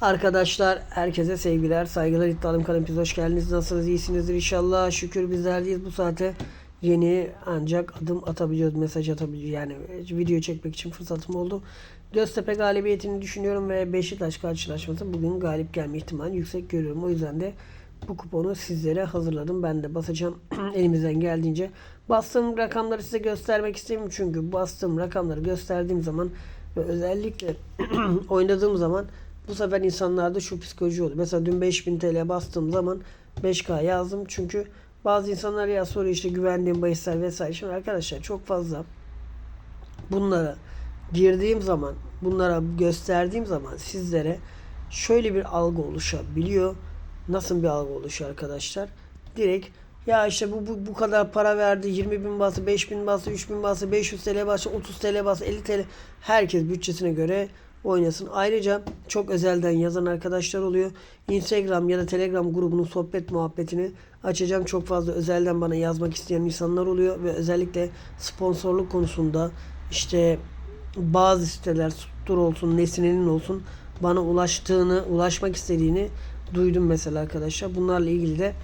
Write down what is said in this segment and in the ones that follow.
Arkadaşlar herkese sevgiler, saygılar. İddialım kanalımıza hoş geldiniz. Nasılsınız? İyisinizdir inşallah. Şükür bizlerdeyiz bu saate. Yeni ancak adım atabiliyoruz, mesaj atabiliyoruz. Yani video çekmek için fırsatım oldu. Göztepe galibiyetini düşünüyorum ve Beşiktaş karşılaşması bugün galip gelme ihtimali yüksek görüyorum. O yüzden de bu kuponu sizlere hazırladım. Ben de basacağım elimizden geldiğince. Bastığım rakamları size göstermek istemiyorum çünkü bastığım rakamları gösterdiğim zaman ve özellikle oynadığım zaman bu sefer insanlarda şu psikoloji oldu. Mesela dün 5000 TL bastığım zaman 5K yazdım. Çünkü bazı insanlar ya soruyor işte güvendiğim bahisler vesaire. Şimdi arkadaşlar çok fazla bunlara girdiğim zaman, bunlara gösterdiğim zaman sizlere şöyle bir algı oluşabiliyor. Nasıl bir algı oluşuyor arkadaşlar? Direkt ya işte bu, bu, bu kadar para verdi. 20 bin bası, 5 bin bası, 3 bin bası, 500 TL bası, 30 TL bası, 50 TL. Herkes bütçesine göre oynasın. Ayrıca çok özelden yazan arkadaşlar oluyor. Instagram ya da Telegram grubunun sohbet muhabbetini açacağım. Çok fazla özelden bana yazmak isteyen insanlar oluyor ve özellikle sponsorluk konusunda işte bazı siteler Dur olsun, Nesine'nin olsun bana ulaştığını, ulaşmak istediğini duydum mesela arkadaşlar. Bunlarla ilgili de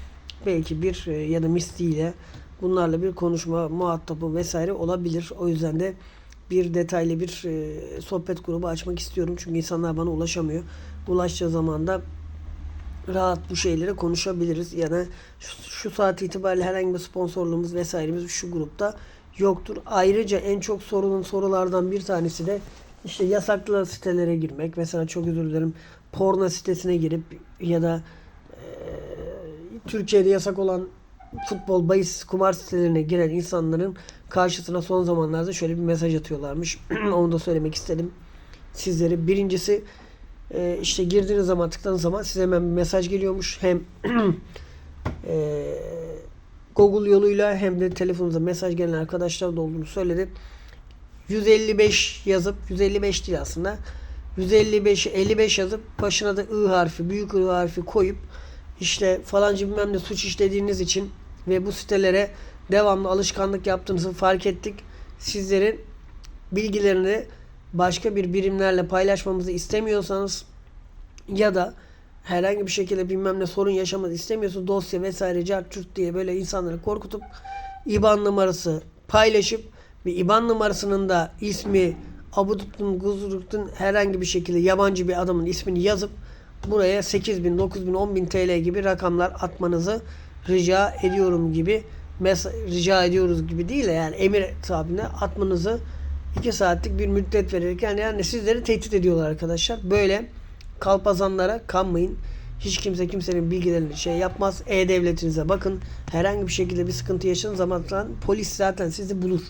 belki bir e, ya da Misty ile bunlarla bir konuşma, muhatabı vesaire olabilir. O yüzden de bir detaylı bir e, sohbet grubu açmak istiyorum. Çünkü insanlar bana ulaşamıyor. Ulaştığı zaman da rahat bu şeyleri konuşabiliriz. Yani şu, şu saat itibariyle herhangi bir sponsorluğumuz vesairemiz şu grupta yoktur. Ayrıca en çok sorulan sorulardan bir tanesi de işte yasaklı sitelere girmek. Mesela çok özür dilerim. Porno sitesine girip ya da e, Türkiye'de yasak olan futbol, bahis, kumar sitelerine giren insanların karşısına son zamanlarda şöyle bir mesaj atıyorlarmış. Onu da söylemek istedim sizlere. Birincisi e, işte girdiğiniz zaman tıkladığınız zaman size hemen bir mesaj geliyormuş. Hem e, Google yoluyla hem de telefonunuza mesaj gelen arkadaşlar da olduğunu söyledi. 155 yazıp 155 değil aslında. 155 55 yazıp başına da I harfi, büyük I harfi koyup işte falanca bilmem ne suç işlediğiniz için ve bu sitelere devamlı alışkanlık yaptığınızı fark ettik. Sizlerin bilgilerini başka bir birimlerle paylaşmamızı istemiyorsanız ya da herhangi bir şekilde bilmem ne sorun yaşamanızı istemiyorsa dosya vesaire cart diye böyle insanları korkutup IBAN numarası paylaşıp bir IBAN numarasının da ismi Abudut'un, Guzurut'un herhangi bir şekilde yabancı bir adamın ismini yazıp buraya 8 bin, 9 bin, 10 bin TL gibi rakamlar atmanızı rica ediyorum gibi mes- rica ediyoruz gibi değil de yani emir sahibine atmanızı 2 saatlik bir müddet vererek yani, yani sizleri tehdit ediyorlar arkadaşlar. Böyle kalpazanlara kanmayın. Hiç kimse kimsenin bilgilerini şey yapmaz. E-Devletinize bakın. Herhangi bir şekilde bir sıkıntı yaşadığınız zaman polis zaten sizi bulur.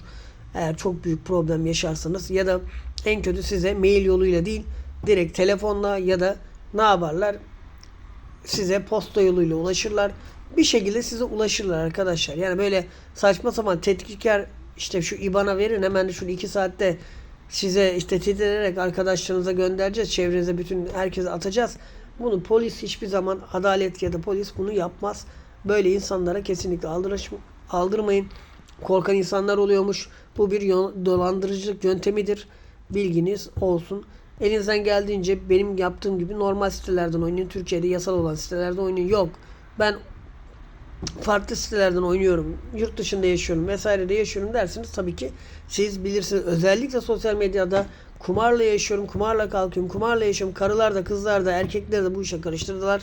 Eğer çok büyük problem yaşarsanız ya da en kötü size mail yoluyla değil direkt telefonla ya da ne yaparlar? Size posta yoluyla ulaşırlar. Bir şekilde size ulaşırlar arkadaşlar. Yani böyle saçma sapan tetkiker işte şu IBAN'a verin hemen şunu 2 saatte size işte tehdit ederek arkadaşlarınıza göndereceğiz. Çevrenize bütün herkese atacağız. Bunu polis hiçbir zaman adalet ya da polis bunu yapmaz. Böyle insanlara kesinlikle aldırış, aldırmayın. Korkan insanlar oluyormuş. Bu bir dolandırıcılık yöntemidir. Bilginiz olsun. Elinizden geldiğince benim yaptığım gibi normal sitelerden oynayın. Türkiye'de yasal olan sitelerde oynayın. Yok. Ben farklı sitelerden oynuyorum. Yurt dışında yaşıyorum vesairede yaşıyorum dersiniz tabii ki siz bilirsiniz. Özellikle sosyal medyada kumarla yaşıyorum, kumarla kalkıyorum, kumarla yaşıyorum. Karılar da kızlar da erkekler de bu işe karıştırdılar.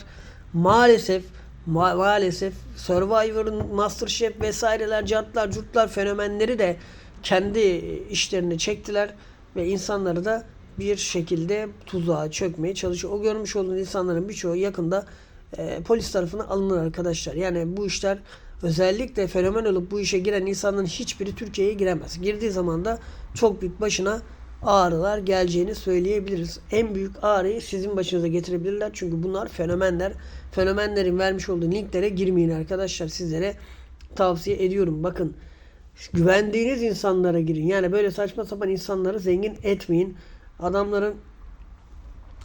Maalesef ma- maalesef Survivor'ın Masterchef vesaireler, cartlar, curtlar fenomenleri de kendi işlerini çektiler ve insanları da bir şekilde tuzağa çökmeye çalışıyor. O görmüş olduğunuz insanların birçoğu yakında e, polis tarafına alınır arkadaşlar. Yani bu işler özellikle fenomen olup bu işe giren insanların hiçbiri Türkiye'ye giremez. Girdiği zaman da çok büyük başına ağrılar geleceğini söyleyebiliriz. En büyük ağrıyı sizin başınıza getirebilirler. Çünkü bunlar fenomenler. Fenomenlerin vermiş olduğu linklere girmeyin arkadaşlar. Sizlere tavsiye ediyorum. Bakın güvendiğiniz insanlara girin. Yani böyle saçma sapan insanları zengin etmeyin. Adamların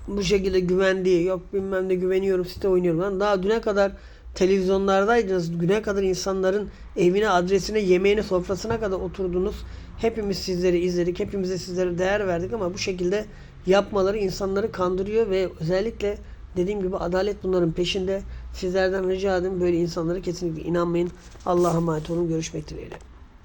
bu şekilde güvendiği yok bilmem ne güveniyorum site oynuyorum lan daha düne kadar televizyonlardaydınız. Güne kadar insanların evine, adresine, yemeğine, sofrasına kadar oturdunuz. Hepimiz sizleri izledik. Hepimize sizlere değer verdik ama bu şekilde yapmaları insanları kandırıyor ve özellikle dediğim gibi adalet bunların peşinde. Sizlerden rica ederim böyle insanlara kesinlikle inanmayın. Allah'a emanet olun. Görüşmek dileğiyle.